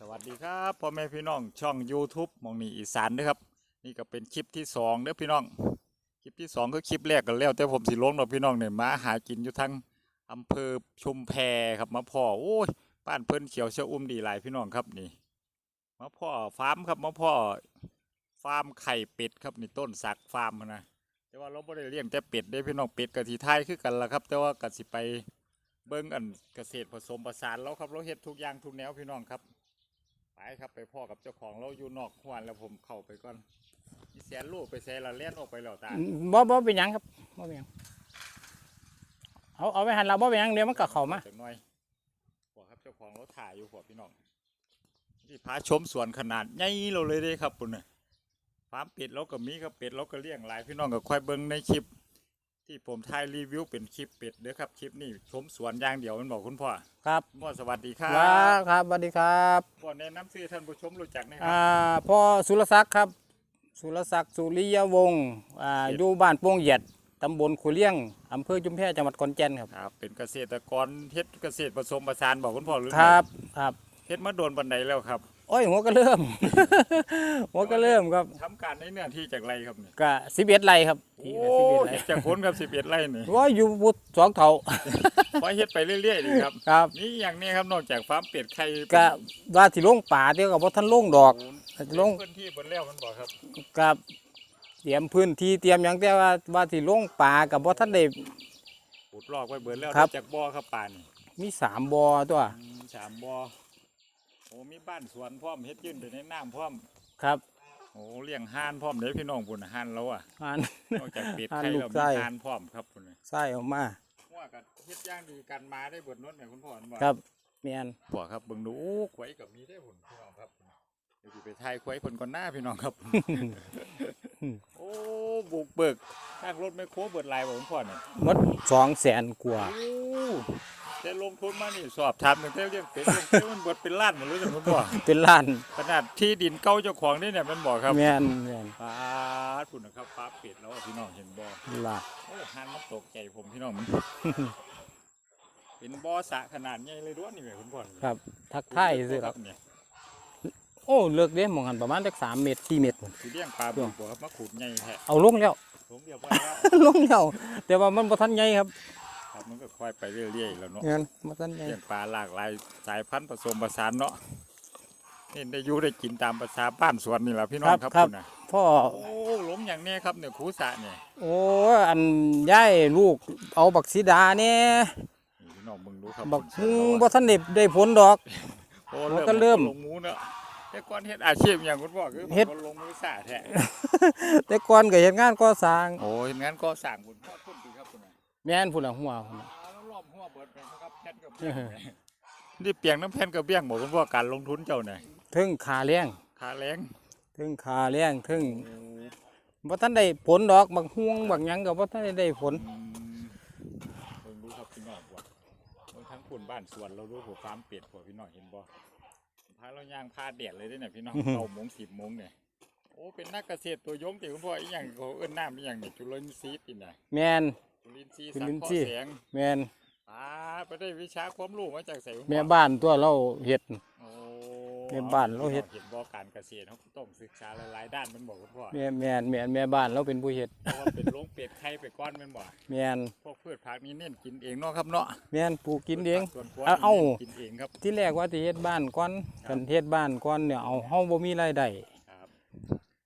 สวัสดีครับพ่อแม่พี่น้องช่อง YouTube มองนี่อีสานเด้อครับ นี่ก็เป็นคลิปที่สองเด้อพี่น้อง คลิปที่สองคือคลิปแรกกันแล้ว แต่ผมสิลงเนาะพี่น้องเนี่ยมาหากินอยู่ทั้งอำเภอชุมแพครับมาพ่อโอ้ยบ้านเพิ่นเขียวเชอุ้มดีหลายพี่น้องครับนี่มาพ่อฟาร์มครับมาพ่อฟาร์มไข่เป็ดครับนี่ต้นสักฟาร์มนะแต่ว่าเราไม่ได้เลี้ยงแต่เป็ดได้พี่น้องเป็ดกับทีไทยคือกันละครับ แต่ว่าก็สิไปเบิ่งอันเกษตรผสมผสานแล้วครับเราเฮ็ดทุกอย่างทุกแนวพี่น้องครับ ไปครับไปพ่อกับเจ้าของเราอยู่นอกหวนแล้วผมเข้าไปก่อนอีแสนลูกไปแสนละเล่นออกไปแล้วตาบ่บ่เป็นหยังครับบ่เป็นหยังเอาเอาไปหันเราบ่เป็นหยังเดี๋ยวมันก็เข้ามาจักหน่อยพ่อครับเจ้าของเราถ่ายอยู่พ่อพี่น้องที่พาชมสวนขนาดใหญ่เราเลยเด้ครับปุ่นน่ะฟาร์มเป็ดเราก็มีครับเป็ดเราก็เลี้ยงหลายพี่น้องก็ค่อยเบิ่งในคลิป ที่ผมถ่ายรีวิวเป็นคลิปเป็ดเด้อครับคลิปนี้ชมสวนอย่างเดียวมันบอกคุณพ่อครับคุณพ่อสวัสดีครับว่าครับสวัสดีครับพ่อแนะนำชื่อท่านผู้ชมรู้จักไหมครัอ่าบพ่อสุรศักดิ์ครับ สุรศักดิ์สุริยวงศ์อ่าเจ็ดอยู่บ้านโป่งเหยียดตำบลขุเลี้ยงอำเภอจุมแพจังหวัดขอนแก่นครับครับเป็นเกษตรกรเฮ็ดเกษตรผสมผสานบอกคุณพ่อหรือไงครับครับเฮ็ดมาโดนบันไดแล้วครับ โอ้ยหัวก็เริ่ม หัวก็เริ่มครับทำการในเนื้อที่จากไรครับนี่ก็11ไร่ครับที่โอ้11ไร่เฮ็ดจากคนครับสิบเอ็ดไร่นี่ว่าอยู่บุตรสองเท่าพอเฮ็ดไปเรื่อยๆดีครับครับนี่อย่างนี้ครับนอกจากฟาร์มเป็ดไข่ก็ว่าที่ลงป่าเดี๋ยวก็บ่ทันลงดอกโอ้ลงพื้นที่บนแล้วมันบอกครับกับเตรียมพื้นที่เตรียมหยังแต่ว่าว่าที่ลงป่ากับบ่ทันได้ขุดลอกไว้เบิดแล้วครับจากบ่อครับป่านี่มีสามบ่อตัวอืมสามบ่อ โอ้มีบ้านสวนพร้อมเฮ็ดยื่นไปในน้ำพร้อมครับโอ้เลี้ยงห่านพร้อมเด้พี่น้องพุ่นน่ะห่านเราอะอ่าน นอกจากเป็ดห่านไข่ลูแล้วกมีไส้ ห่านพร้อมครับพุ่นน่ะใส่ออกมา ว่ากันเฮ็ดอย่างดีกันมาได้เบิดนดเนี่ยคุณพ่อเห็นบ่ครับแม่นพ่อครับเบิ่งดูโอ้ขวยกับมีได้พุ่นพี่น้องครับเดี๋ยวสิไปถ่ายขวยเพิ่นก่อนหน้าพี่น้องครับ โอ้บุกเบิกทางรถไม่โค้เบิดลายบ่คุณพ่อเนี่ยหมด200,000กว่าโอ้ แต่ลงทุนมานี่สอบถามตั้งแต่เรื่องเป็ดเรื่องเป็ดมันเบิดเป็นล้านหมดเลยนะคุณพ่อเป็นล้านขนาดที่ดินเก่าเจ้าของนี่เนี่ยมันบอกครับแม่นแม่นปลาพุ่นนะครับปลาเป็ดแล้วอะพี่น้องเห็นบ่ล้านโอ้หันมาตกใจผมพี่น้องมันเป็นบ่อสระขนาดใหญ่เลยด้วยนี่แหละคุณพ่อครับ ทักทายซื่อคครัรับบเนี่ยโอ้เลิกเด้หมองหันประมาณจัก3เมตร4เมตรพุ่นสิเลี้ยงปลาบุกบ่ครับมาขุดใหญ่แท้เอาลงแล้วผมเรียบร้อยแล้วลงแล้วแต่ว่ามันบ่ทันใหญ่ครับ ครับมันก็ค่อยไปเรื่อยๆแล้วเนาะแม่นบ่ทันใหญ่เลี้ยงปลาหลากหลายสายพันธุ์ผสมผสานเนาะนี่ได้อยู่ได้กินตามภาษาบ้านสวนนี่แหละพี่น้องครับคุณน่ะพ่อโอ้หล้มอย่างนี้ครับเนี่ยคูสะเนี่ยโอ้อันย้ายลูกเอาบักสีดาเนี่ยนี่พี่น้องมึงรู้ครับบักผลฮึสวนบ่ทันได้ได้ผลดอกโอ้มันก็เริ่มลงหมูเนาะแต่ก่อนเฮ็ดอาชีพอย่างคุณพ่อคือเฮ็ดคนลงมือสะแท้แต่ก่อนก็เฮ็ดงานก่อสร้างโอ้เห็นงั้นก็สั่งคุณพ่อทุ่นดีครับคุณน่ะ แม่นพุ่นละหัวพุ่นน่ะอ่าแล้วล้อมหัวเบิดไปนะครับแผ่นกับเบี้ยงเนี่ยนี่เปียงน้ำแผ่นกับเบี้ยงบอกคุณพ่อการลงทุนเจ้าเนี่ยถึงค่าเลี้ยงค่าแรงถึงค่าเลี้ยงถึงบ่ทันได้ผลดอกบักฮวงบักหยังก็บ่ทันได้ได้ผลอืมเบิ่งดูครับพี่น้องว่าเบิ่งทั้งคุณบ้านสวนเราดูหัวฟาร์มเป็ดหัวพี่น้องเห็นบ่พาเราย่างพาแดดเลยเด้เนี่ยพี่น้อง เก้าโมงสิบโมงเนี่ยโอ้เป็นนักเกษตรตัวยงติคุณพ่ออีหยังเขาเอิ้นน้ำอีหยังนี่จุลินทรีย์ปีน่ะแม่นจุ ลินทรีย์จุสังลินเคราะทรีย์ห์แสงแม่นอ่าไปได้วิชาความรู้มาจากไสคุณพ่อแม่บ้านตัวเราเฮ็ด โอ้แม่บ้านเราเฮ็ด เห็นบ่การเกษตรเขาต้องศึกษาหลายๆด้านมันบอกคุณพ่อแม่แม่นแม่นแม่บ้านเราเป็นผู้เฮ็ดเพราะว่าเป็นโรงเป็ดไข่ไปก้อนแมันบ่แม่นพวกพืชผักนี่เน้นกินเองเนาะครับเนาะแม่นปลูกกินเอง ส่วนครัวเอาเอา น้นกินเองครับ ที่แรกว่าสิเฮ็ดบ้านก่อนครักับนเฮ็ดบ้านก่อนเนี่ยเอาเฮาบ่มีรายได้ครับ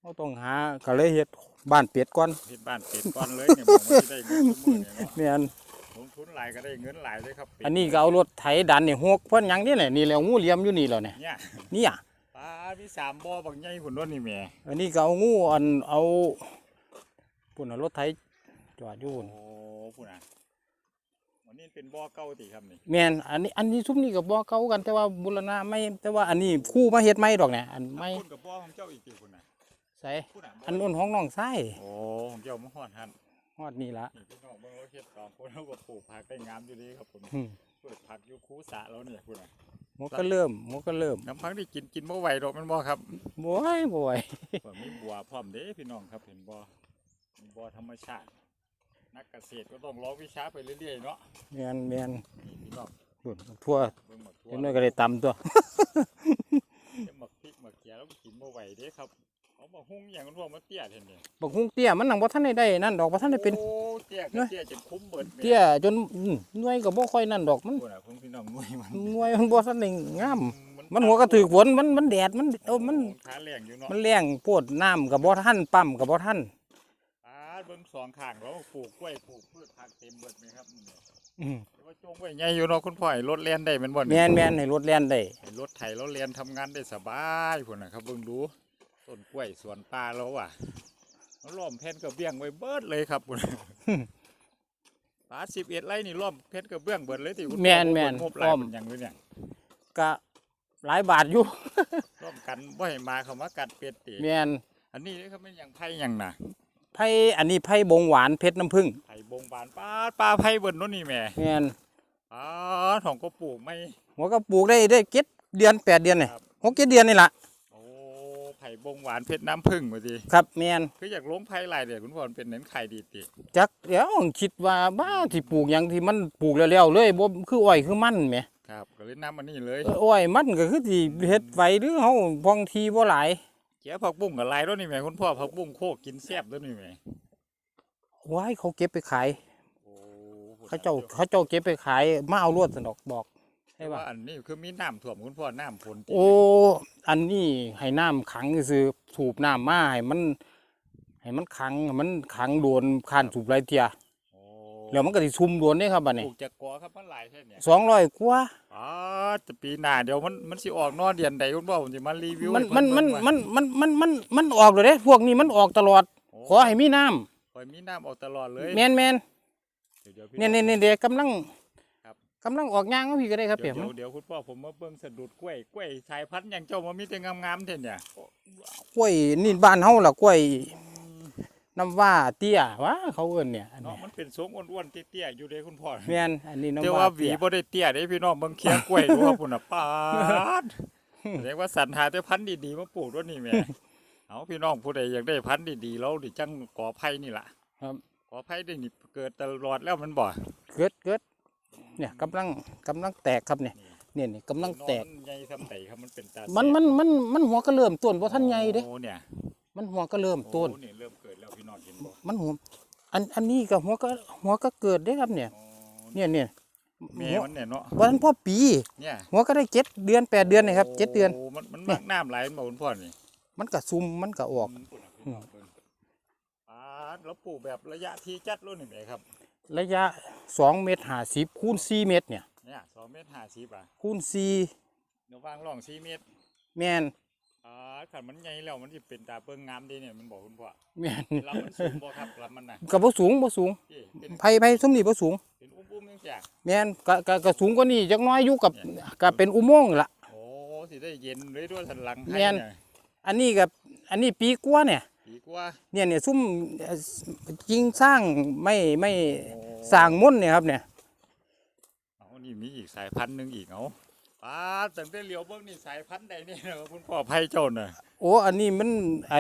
เฮาต้องหาก็เลยเฮ็ด บ้านเป็ดก่อนเฮ็ดบ้านเป็ดก้อนเลยเนี่ยบอกว่าสิได้เงินทุกมื้อเนี่ยเนาะแม่นลงทุนหลายก็ได้เงินหลายเลยครับเป็ดอันนี้ก็เอารถไถดันนี่ฮวกเพิ่นหยังนี่แหละนี่แหล้วงูเหลี่ยมอยู่นี่แล้วเนี่ยเนี่ยเนี่ย ปลามีสามบ่อบางใหญ่พุ่นโน่นนี่แหม่อันนี้ก็เอางูอันเอาปุ่นเอารถไถจอดอยู่โอ้พุ่นพุ่นน่ะวันนี้เป็นบ่อเก่าติครับนี่แม่นอันนี้อันนี้ซุมนี้ก็บ่เก่ากันแต่ว่าบูรณะไม่แต่ว่าอันนี้คู่มาเฮ็ดใหม่ดอกเนี่ยอันใหม่ พุ่นกับบ่อของเจ้าอีกติพุ่นน่ะ ใส่พุ่นน่ะบ่อันนู้นของน้องชายโอ้ของเจ้ามาฮอดหั่นฮอดนี่ละนี่พี่น้องเบิ่งเราเฮ็ดสองคนเราก็ปลูกผักได้งามอยู่ดีครับผมอืมเปิดผักอยู่คูสระแล้วเนี่ยพุ่นน่ะมันก็เริ่มมันก็เริ่มน้ำพังที่กินกินบ่ไหวดอกแมันบ่ครับบ่อยบ่อยว่ามีบัวพร้อมเด้พี่น้องครับเห็นบ่มีบ่อธรรมชาติ นักเกษตรก็ต้องร้องวิชาไปเรื่อยๆเนาะแม่นแม่นนี่พี่น้องพุ่นทั่วเบิ่งหมดทั่วเดี๋ยวน้อยก็ได้ ตำตัวอย่างคุณพ่อมาเตี้ยเห็นนี่บักฮุงเตี้ยมันนังบ่ทันได้ได้นั่นดอกบ่ทันได้เป็น โอ้เตี้ยเนก็อะเตี้ยจนคุ้มเบิดแม่เตี้ยจนอืมหน่วยก็บ่ค่อยนั่นดอกมันโอ้น่ะคุณพี่น้องหน่วยมันหน่วยมันบ่ทันได้งาม มันหัวก็ถือฝนมันมันแดดมันเออมัน ขาแรงอยู่เนาะมันแรงโพดน้ำก็บ่ทันปั๊มก็บ่ทันอ่าเบิ่งสองข้างแล้วปลูกกล้วยปลูกพืชผักเต็มเบิดไหมครับนี่อืมแต่ว่าจงไว้ใหญ่อยู่เนาะคุณพ่อให้รถเลียนได้แมันบ่แม่นแม่นให้รถแล่นได้ ให้รถไถเราเลียนทำงานได้สบายพุ่นน่ะครับเบิ่งดู ต้นกล้วยสวนปลาเราอะเราล้อมแผ่นกระเบื้องไว้เบิดเลยครับพุ่นปลา11ไร่นี่ล้อมแผ่นกระเบื้องเบิดเลยที่คุณพ่อแม่นแม่นงบหลายอ้อมเป็นหยังเลยเนี่ยก็หลายบาทอยู่ร่วมกันบ่ให้มาเข้ามากัดเป็ดติแม่นอันนี้เขาเป็นอย่างไผ่หยังน่ะไผ่อันนี้ไผ่บงหวานเพชรน้ำผึ้งไผ่บงบานปลาปลาไผ่เบิ่นโนู่นนี่แหม่แม่นอ๋อของก็ปลูกไม่หัวก็ปลูกได้ได้เจ็ดเดือนแปดเดือนนี่ครับหกเจ็ดเดือนนี่ล่ะโอ้ ไผ่บงหวานเพชรน้ำผึ้งว่าสิครับแม่นคืออยากลงไผ่หลายเดี๋ยวคุณพ่อมันเป็นเน้นไข่ดีติจักเดี๋ยวคิดว่าบ้าที่ปลูกหยังที่มันปลูกแล้วๆเลยบ่คืออ้อยคือมันแหมครับก็เลยนำอันนี้เลยเอออ้อยมันก็คือที่เฮ็ดไว้หรือเฮาบางทีบ่หลายเกี่ยวผักบุ้งกับลายแล้วนี่แหม่คุณพ่อผักบุ้งโคกกินแซ่บแล้วนี่แหม่ว้ายเขาเก็บไปขายโอ้เขาเจ้าเขาเจ้าเก็บไปขายมาเอารวดสนดอกบอก ใช่ว่าอันนี้คือมีน้ำท่วมคุณพ่อน้ำฝนติโอ้ อันนี้ให้น้ำขังซื่อๆสูบน้ำมาให้มัน ให้มันขังให้มันขังโดนคานสูบไรเทียโอ้แล้วมันก็สิซุ่มโดนเด้ครับบัดปนี้ลูกจากกอครับมันหลายแค่เนี่ย200กว่าอ๋อจะปีหน้าเดี๋ยวมันมันสิออกนอเดือนใดคุณพ่อผมจะมารีวิวมันให้มันเพิ่มันเบิ่งว่ามันมันมันมันออกเลยเด้พวกนี้มันออกตลอดโอ้ขอให้มีน้ำปล่อยมีน้ำออกตลอดเลยแม่นแม่นเดี๋ยวๆพี่เนี่ยเนี่ยเนี่ยเด็กกำลังครับ กำลังออกย่างมาพี่ก็ได้ครับเปีเดี๋ยยวกเดี๋ยวเดี๋ยวคุณพ่อผมมาเบิ่งสะดุดกล้วยกล้วยสายพันธุ์อย่างเจ้ามันมีแต่งามๆเท่เนี่ยกล้วยนี่บ้านเฮาล่ะกล้วยน้ำว่าเตี้ยวะเขาเอิ้นเนี่ยอันเนาะเนี้ยมันเป็นทรงอ้วนๆเตี้ยๆอยู่เด้คุณพ่อแม่นอันนี้น้ำแต่ว่าว่าหวีเตี้ยบ่ได้เตี้ยเด้พี่น้องเบิ่งเคียงกล้วยดูว่าพุ่นน่ะปาดแสดงว่าสรรหาแต่พันธุ์ดีๆมาปลูกด้วยนี่แหม่เอาพี่น้องผู้ใดอยากได้พันธุ์ดีๆแล้วดิจังกอไผ่นี่ล่ะครับกอไผ่ได้นี่เกิดตลอดแล้วมันบ่ เกิดเกิด เนี่ยกำลังกำลังแตกครับเนี่ยเนี่ยนี่กำลังแตกนอนใหญ่ซำไตครับมันเป็นตามันมันมันมันหัวก็เริ่มต้นบ่ทันใหญ่เด้โอ้เนี่ยมันหัวก็เริ่มต้นโอ้นี่เริ่มเกิดแล้วพี่น้องเห็นบ่มันหัวอันอันนี้ก็หัวก็หัวก็เกิดเด้ครับเนี่ยอ๋อเนี่ยเนี่ยแม่หัวมันเนี่ยเนาะบ่ทันพ่อปีเนี่ยหัวก็ได้เจ็ดเดือนแปดเดือนนี่ครับเจ็ดเดือนโมันมันมักน้ำไหลมาคุณพ่อนี่มันก็ซุ่มมันก็ออกมปุ่นน่ะพี่น้องเบิ่งอ่าแล้วปลูกแบบระยะที่จัดรุ่นนี่ไหมครับ ระยะ 2เมตร50คูณ4เมตรเนี่ยเนี่ยสองเมตรห้าสิบอะคูณเดี๋ยววางร่องสี่เมตร4แม่นอ่าขันมันใหญ่แล้วมันจะเป็นตาเปิงงามดีเนี่ยมันบอกคุณพ่อแม่นลำมันสูงบ่ครับลำมันน่ะก็บ่สูงบ่สูงพี่เป็นไผไผซุมนี่บ่สูงเป็นอุ้มๆจังจังแม่นก็ก็ก็สูงกว่านี้จักหน้อยอยู่กับก็เป็นอุโมงค์ล่ะโอ้สิได้เย็นเลยด้วยสันหลังให้แม่นเนี่ยอันนี้กับอันนี้ปีกว่าเนี่ยดีกว่าเนี่ยเนี่ยซุ่มเอ่อจริงสร้างไม่ไม่โอ้ สร้างมุ่นเนี่ยครับเนี่ยเอานี่มีอีกสายพันธุ์หนึ่งอีกเอาป้าตั้งแต่เหลียวเบิ่งนี่สายพันธุ์ใดเนี่ยนะคุณพ่อไผ่เจ้าน่ะโอ้อันนี้มันไอ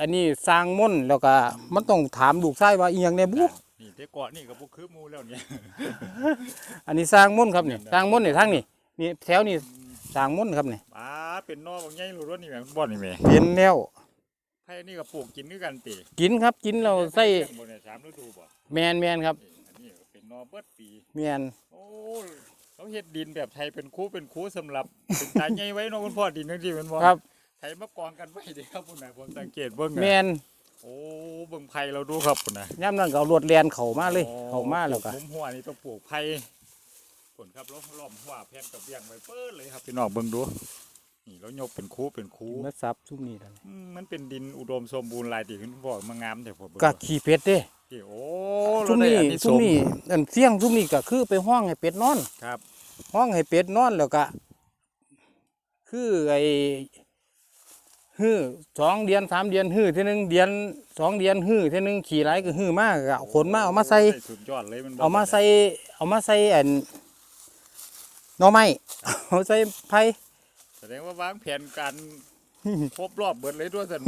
อันนี้สร้างมุ่นแล้วก็มันต้องถามลูกชายว่าอีหยังเนี่ยบุนี่แต่เกาะนี่ก็บ่คือหมู่แล้วเนี่ยอันนี้สร้างมุ่นครับเนี่ยสร้างมุ่นเนี่ยทางนี่นี่แถวนี่สร้างมุ่นครับเนี่ยป้าเป็นนอบางใหญ่รู้รถนี่แหม่บ่นี่แหม่เป็นแล้วไผ่นี่ก็ปลูกกินด้วยกันติกินครับกินเราใส่เลี้ยงบ่เนี่ยสามฤดูบ่แมนแมนครับ นี่อันนี้ก็เป็นนอเบิดปีแมนโอ้เขาเฮ็ดดินแบบไทยเป็นคูเป็นคูสำหรับเป็นตาใหญ่ไว้เนาะคุณพ่อดินจังซี่แม่นบ่ครับไทยมากองกันไว้เด้ครับพุ่นน่ะผมสังเกตเบิ่งแมน่ะนโอ้เบิ่งไผ่เราดูครับพุ่นน่ะย่ำนั่นก็เอารวดเรียนเข้ามาเลยโอ้เข้ามาแล้วก็ปมุมหัวนี่ต้องปลูกไผ่ผลครับล้อมล้อมหัวแผ่นกับเบี้ยงไว้เปิดเลยครับพี่น้องเบิ่งดูนี่แล้วยกเป็นคูเป็นคูมาซับซุ่มนี่นั่นอืมมันเป็นดินอุดมสมบูรณ์หลายที่คุณพ่อมางามแต่ผมเบิ่งก็ดูขี้เป็ดเด้ที่โอ้ ซุ่มเรานี่ได้อัซุ่มสงส์นี่อันเสียงซุ่มนี่ก็คือไปห้องให้เป็ดนอนครับ ห้องให้เป็ดนอนแล้วก็คือไอ้ฮื้อสองเดือนสามเดือนฮื้อเท่านึงเดือนสองเดือนฮื้อเท่านึงขี่ไรก็ฮื้อมากก็เอาขนมาเอามาใส่สุดยอดเลยมันบ่เอามาใส่เอามาใส่อันหน่อไม้เอาใส่ไผ่แสดงว่าวางแผนการครบรอบเบิดเลยด้วยสัน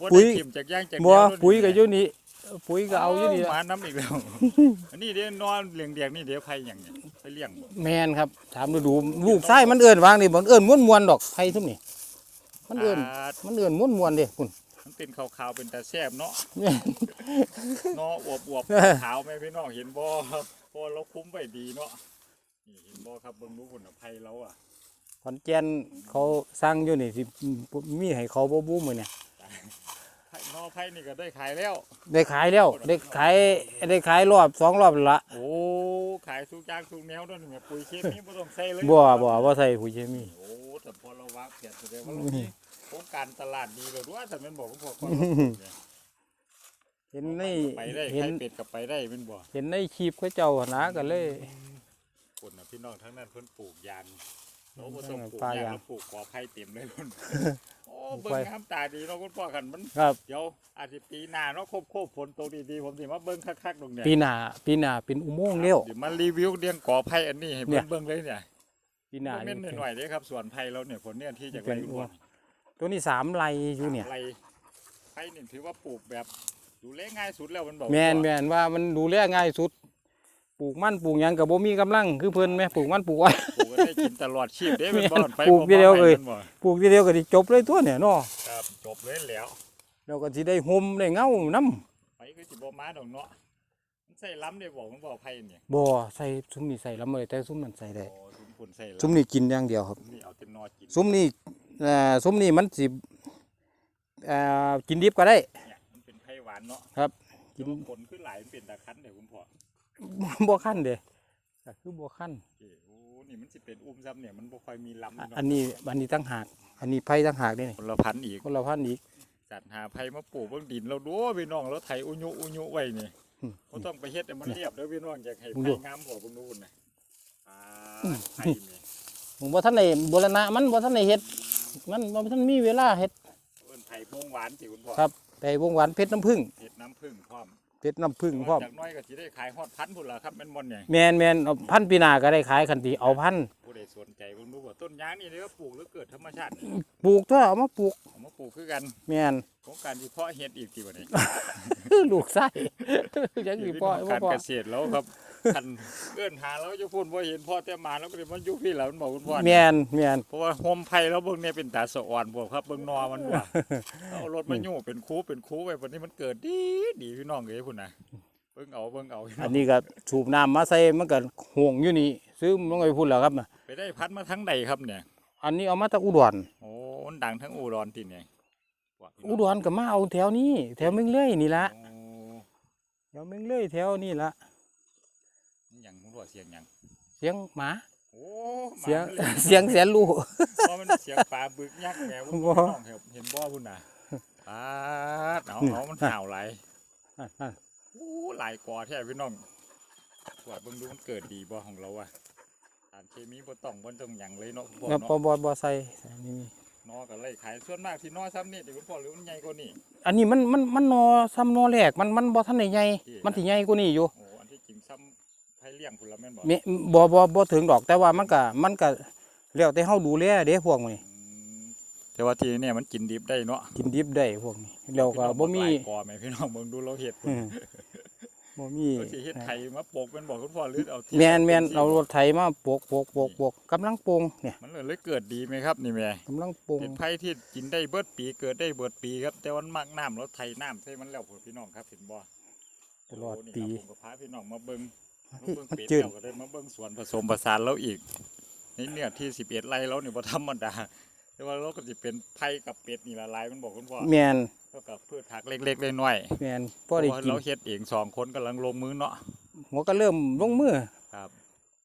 บ่ปุ๋ได้ยทิ่มจากย่างจากบัวแนวปุ๋ยก็อยู่นี่ ปุ๋ยก็เอาอยู่นี่หล่ะมาน้ำอีกแล้ว อันนี้เดี๋ยวนอนเลี้ยงเดียงนี่เดี๋ยวไผหยังเนี่ยไปเลี้ยงบ่แมนครับ ถามดูดูลูกไส้มันเอิ้นวางนี่บ่เอิ้นม้วนมวนๆดอกไผ่ทุกนี่มันเอิ้นอ่ามันเอิ้นม้วนมวนๆเด้คุณมันเป็นขาวๆเป็นตาแซ่บเนาะเนี่ยเนาะอวบๆขาวแม่พี่น้องเห็นบ่ครับพอเราคุ้มไว้ดีเนาะนี่เห็นบ่ครับเบิ่งดูผลภัยเราอะขอนแก่นเขาสร้างอยู่นี่สิมีให้เขาบ่บูมื้อเนี่ยไผ่ นอไผ่นี่ก็ได้ขายแล้ว ได้ขายแล้วได้ขายได้ขายรอบสองรอบแล้วละโอ้ขายทุกอย่างทุกแนวด้วยนี่แม่ปุ๋ยเคมีบ่ต้องใส่เลยบ่บ่บ่ใส่ปุ๋ยเคมีโอ้แต่พอเราวางแผนแสดงว่าเรามีโครงการตลาดดีเลยด้วยแต่แมันบอกว่าพอก่อนเนี่ยเห็นในไปได้เห็ใครนเป็ดกับไปได้แมันบ่เห็นในคลิปเขาเจ้าหนนะก็เลยคนน่ะพี่น้องทั้งนั้นเพิ่นปลูกยาง เราบ่ทั้ต้องงนั้นปลูกปลายยางยางเราปลูกกอไผ่เต็มเลยพุ่นโอ้ปลูกเบิ่งไผ่งามตาดีเนาะคุณพ่อคันมันครับเดี๋ยวอาจสิปีหน้าเนาะครบครบฝนตกดีๆผมสิมาเบิ่งคักๆตรงเนี้ยปีหน้าปีหน้าเป็นอุโมงค์เลี้ยวเดี๋ยวมารีวิวเรียงกอไผ่อันนี้ให้เนี่เบิ่ยงเบิ่งเลยเนี่ยปีหน้าบ่แม่นหน่อยๆเด้ครับสวนไผ่เราเนี่ยผลเนี่ยที่จากไรคุณพ่อตัวนี้สามไร่อยู่เนี่ยไรไผ่นี่ถือว่าปลูกแบบดูแลง่ายสุดแล้วมันบอกแมนแมนว่ามันดูแลง่ายสุดป ลูกมันปลูกหยังกับบ่มีกำลังคือเพิ่นแม่ปลูกมันปลูกไว้ปลูกก็ได้กินตลอดชีพเด้เป็นบ่อนไปปลูกบ่ทีเดียวเลยบ่บ่ปลูกทีเดียวก็สิจบเลยตัวเนี่ยเนาะครับจบเลยแล้ว เราก็สิได้ห่มได้เงาน้ไปคือสิบ่มาดอกเนาะมันใส่ล้ำได้บอกมันบอกไผ่เนี่ยำบ่ใส่ซุ้มนี่ใส่แล้วเลยแต่ซุ้มนั้นใส่ได้โอ้ซุ้มผลใส่ล้ำซุ้มนี่กินอย่างเดียวครับซุ้มนี่เอาแต่นอกินซุ้มนี่เอ่อซุ้มนี่มันสิเอ่อกินดิบก็ได้ เนี่ยมันเป็นไผ่หวานเนาะครับกิกินนผลขึ้นหลายมันเป็นตะคันเดี๋ยวคุณพ่อ บ่ขั้นเด้ก็คือบ่ขั้นโอเคโอ้นี่มันสิเป็นอุ้มซ้ำเนี่ยมันบ่ค่อยมีล้ำอะเนาะอันนี้อันนี้ตั้งหาก อันนี้ไผ่ตั้งหากเด้นี่คนละพันธุ์อีก คนละพันธุ์อีก จัดหาไผ่มาปลูกเบิ่งดินเราดูพี่น้องเราไถอุยุอุยุไว้นี่อืมบ่ต้องไปเฮ็ดให้มันเรียบเด้อพี่น้องอยากให้มึงดูไผ่งามหัวเบิ่งดูพุ่นน่ะอ่าไผ่นี่ผมบ่ทันได้บูรณะมันบ่ทันได้เฮ็ด มันบ่ทันมีเวลาเฮ็ดเอิ้นไผ่พวงหวานสิคุณพ่อครับแต่วงหวานเพชรน้ำผึ้งเฮ็ดน้ำผึ้งพร้อม เพชรน้ำผึ้งพร้อมจากน้อยก็สิได้ขายฮอดพันพุ่นล่ะครับแม่นบ่เนี่ยแมนแมนเอาพันธุ์ปีหนาก็ได้ขายคันตีเอาพันธุ์ผู้ใดสนใจเบิ่งดูว่าต้นยางนี่เด้อปลูกหรือเกิดธรรมชาติปลูกตัวเอามาปลูกเอามาปลูกคือกันแมน โครงการสิเพาะเฮ็ดอีกติบัดนี้ลูกไส้ ยังสิพ่อพี่น้บ่การพ่อเกษตรแล้วครับ คันเอิ้นหาแล้วจะพูดบ่เห็นพ่อแต่มาแล้วก็ได้มันอยู่พี่แล้วมันบอกคุณพ่อแมนแมนเพราะว่าโฮมไผ่แล้วเบิ่งเนี่ยเป็นตาสะอ่อนบวกครับเบิ่งนอมันบวกเอารถมายู่เป็นคูเป็นคูไปวันนี้มันเกิดดีดีพี่น้องเอ้ยพุ่นน่ะเบิ่งเอาเบิ่งเอาพี่น้อัอนงนี้ก็สูบน้ำมาใส่มันก็ห่วงอยู่นี่ซื้อมันก็ไปพูดแล้วครับน่ะไปได้พัดมาทั้งใดครับเนี่ย อันนี้เอามาจากอุดรโอ้มันดังทั้งอุดรติเนี่ยว่าพี่น้งอุดรก็มาเอาแถวนี้ แถวเมืองเลยนี่ละโอ้แถวเมืองเลยแถวนี่ละ มันหยังมันว่าเสียงหยังเสียงหมาโอ้เสียงหมามันเสียงแสนรู้ เพราะมันเสียงปลาบึกยักษ์แหมพุ่นบ่พี่น้องครับเห็นบ่พุ่นน่ะปลาดเอาเอามันห่าวไหลายอะอะโอ้หลายกว่าแท้พี่น้องตรวจเบิ่งดูมันเกิดดีบ่ของเราอะสารเคมีบ่ต้องบ่ต้องหยังเลยเนาะบ่แล้วเนาะบ่บ่บ่ใส่ใส่นี่นี่นอก็เลยขายส่วนมากที่นอซ้ำนี่ที่คุณพ่อหรือมันใหญ่กว่านี่ อันนี้มันมันมันนอซ้ำนอแรกมันมันบ่ทันได้ใหญ่ที่มันสิใหญ่กว่านี้อยู่ โอ้อันที่กินซ้ำไผเลี้ยงพุ่นละแม่นบ่มีบ่บ่บ่ถึงดอกแต่ว่ามันก็มันก็แล้วแต่เฮาดูแลเด้พวกนี้อืมแต่ว่าที่เนี่ยมันกินดิบได้เนาะกินดิบได้พวกนี้แล้วก็บ่มีพี่น้องหลายกอแม่พี่น้องเบิ่งดูเราเฮ็ดพุ่อืนมบ่มีเราสิเฮ็ดไถมาปลูกแม่นบ่คุณพ่อหรือเอาที่แม่นแม่นป็เอาสิรถไถมาโปกโปกโปกโปกกำลังโปงเนี่ยมันเลยเลยเกิดดีไหมครับนี่แม่กำลังโปงเป็นไผ่ที่กินได้เบิดปีเกิดได้เบิดปีครับ แต่วันมักน้ำแล้วไถน้ำใส่มันแล้วพุ่นพี่น้องครับเห็นบ่ตลอดโนี่ปีครับผมก็พาพี่น้องมาเบิ่ง มาเบิ่งมันเป็ดจืดแล้วก็ได้มาเบิ่งสวนผสมผสานแล้วอีกในเนี่ยที่11ไร่แล้วนี่บ่ธรรมดาแต่ว่าเราก็สิเป็นไผ่กับเป็ดนี่ละลายมันบอกคุณพ่อแม่นเท่ากับพืชผักเล็กๆน้อยแม่นๆพอได้เพราะกินเราเฮ็ดเองสองคนกำลังลงมือเนาะหัวก็เริ่มลงมือครับ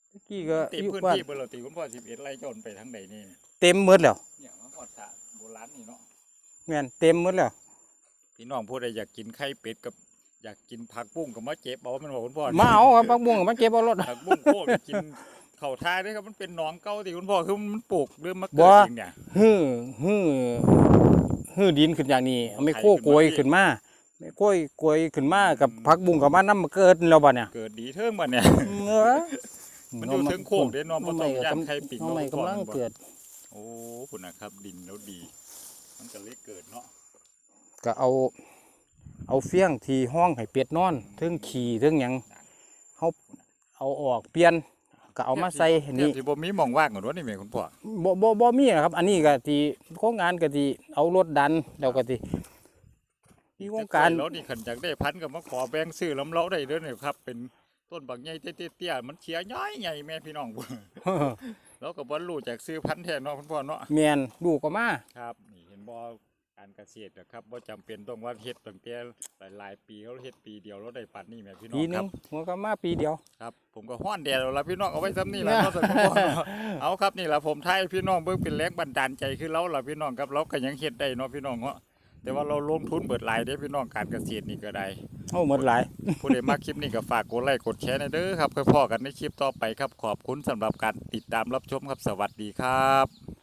เมื่อกี้ก็ตีอยู่พื้นบ้านที่เบิ่งเราตีคุณพ่อ11ไร่จนไปทางใดนี่เต็มหมดแล้วเนี่ยมันฮอดสระโบราณนี่เนาะแม่นเต็มหมดแล้วพี่น้องผู้ใดอยากกินไข่เป็ดกับ อยากกินผักบุ้งก็มาเจ็บเอามันบอกคุณพ่อมาเอาครับผักบุ้งมาเก็บเอารถผักบุ้งโคตรกินเข่าทายด้วยครับมันเป็นหนองเก่าที่คุณพ่อคือมันปลูกเริ่มมาเกิดบ่เองเนี่ยฮื้อฮื้อฮื้อดินขึ้นอย่างนี้เอาไม่โค้โกยขึ้นมาไม่โค้ยโกยขึ้นมากับผักบุ้งกับมานำมาเกิดแล้วบัดเนี่ยเกิดดีเทิงบัดเนี่ยเอ้ยมันอยู่เทิงโคกเด้เน้องบ่ต้องย่านไข่ปิ่งน้องใหม่เนาะคุณพ่อกำลังมันบ่เกิด โอ้คุณนะครับดินแล้วดี มันก็เลยเกิดเนาะก็เอา เอาเฟี้ยงที่ห้องให้เป็ดนอนเทิงขี่เทิงหยังเฮาเอาออกเปลี่ยนก็เอามาใส่อันนี่นี้ที่บ่มีหม่องว่างกันวะนี่แม่คุณพ่อบ่บ่บ่มีนะครับ อันนี้ก็ที่โครงงานก็ที่เอารถดันแล้วก็ที่มีโครงการแล้วนี่ขันจากได้พันกับมาขอแบ่งซื้อลำเล้าได้เด้อเนี่ยครับ เป็นต้นบางใหญ่เตี้ยๆมันเขียย้อยใหญ่แม่พี่น้องแล้วก็บ่รู้จากซื้อพันธุ์แท้เนาะคุณพ่อเนาะแม่นลูกก็มาครับนี่เห็นบ่ การเกษตรนะครับบ่จำเป็นต้องว่าเฮ็ดตั้งแต่หลาย ๆ ปีเขาเฮ็ดปีเดียวแล้วได้ปันนี่แม่พี่น้อปีงหคนึรังบหัวก็มาปีเดียว ครับ ผมก็ฮ้อนแดดแล้วล่ะพี่น้องเอาไว้ซ้ำนี่ล่ะเนาะคุณพ่อเนาะเอาครับนี่ล่ะผมทายให้พี่น้องเบิ่งเป็นแรงบันดาลใจคือเราล่ะพี่น้องครับเราก็ยังเฮ็ดได้เนาะพี่น้องเนาะแต่ว่าเราลงทุนเบิดหลายเด้พี่น้องการเกษตรนี่ก็ได้โอ้หมดหลาย ผู้ใดมาคลิปนี้ก็ฝากกดไลค์กดแชร์หนะเด้อครับค่อยพอกันในคลิปต่อไปครับขอบคุณสำหรับการติดตามรับชมครับสวัสดีครับ